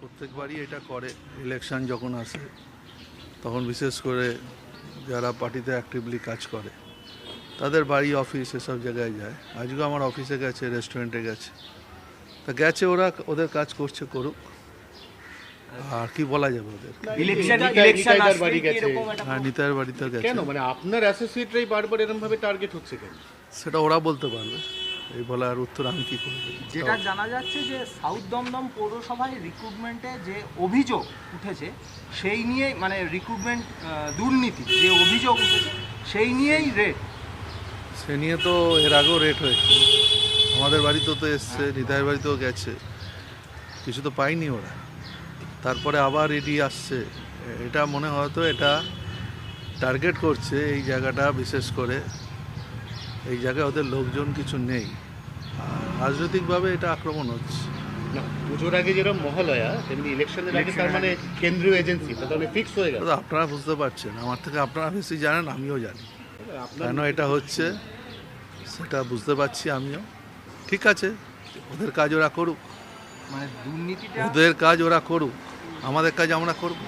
প্রত্যেকবারই এটা করে ইলেকশন যখন আসে তখন বিশেষ করে যারা পার্টিতে অ্যাক্টিভলি কাজ করে তাদের বাড়ি অফিস এসব জায়গায় যায়। আজকে আমার অফিসে গেছে রেস্টুরেন্টে গেছে। তা গেছে ওরা ওদের কাজ করছে করুক। আর কি বলা যাবে ওদের? গেছে। হ্যাঁ নিতাইয়ের বাড়িতে গেছে। কেন? মানে আপনার অ্যাসোসিয়েটরাই বারবার এরকম ভাবে টার্গেট হচ্ছে কেন? সেটা ওরা বলতে পারবে। এই বলার উত্তর আমি কি করব? যেটা জানা যাচ্ছে যে সাউথ দমদম পৌরসভায় রিক্রুটমেন্টে যে অভিযোগ উঠেছে সেই নিয়ে মানে রিক্রুটমেন্ট দুর্নীতি যে অভিযোগ উঠেছে সেই নিয়েই রেট সে নিয়ে তো এর আগেও রেট হয়েছে। আমাদের বাড়িতেও তো এসছে নিতাইয়ের বাড়িতেও গেছে। কিছু তো পাইনি ওরা। তারপরে আবার এটি আসছে। এটা মনে হয়তো এটা টার্গেট করছে এই জায়গাটা বিশেষ করে। এই জায়গায় ওদের লোকজন কিছু নেই। রাজনৈতিকভাবে এটা আক্রমণ হচ্ছে। না পুজোর আগে যেরকম মহালয়া তেমনি ইলেকশনের আগে তার মানে কেন্দ্রীয় এজেন্সি তাহলে ফিক্স হয়ে গেল। আপনারা বুঝতে পারছেন আমার থেকে আপনারা বেশি জানেন আমিও জানি। কেন এটা হচ্ছে সেটা বুঝতে পারছি আমিও। ঠিক আছে ওদের কাজ ওরা করুক। মানে দুর্নীতিটা ওদের কাজ ওরা করুক আমাদের কাজ আমরা করব।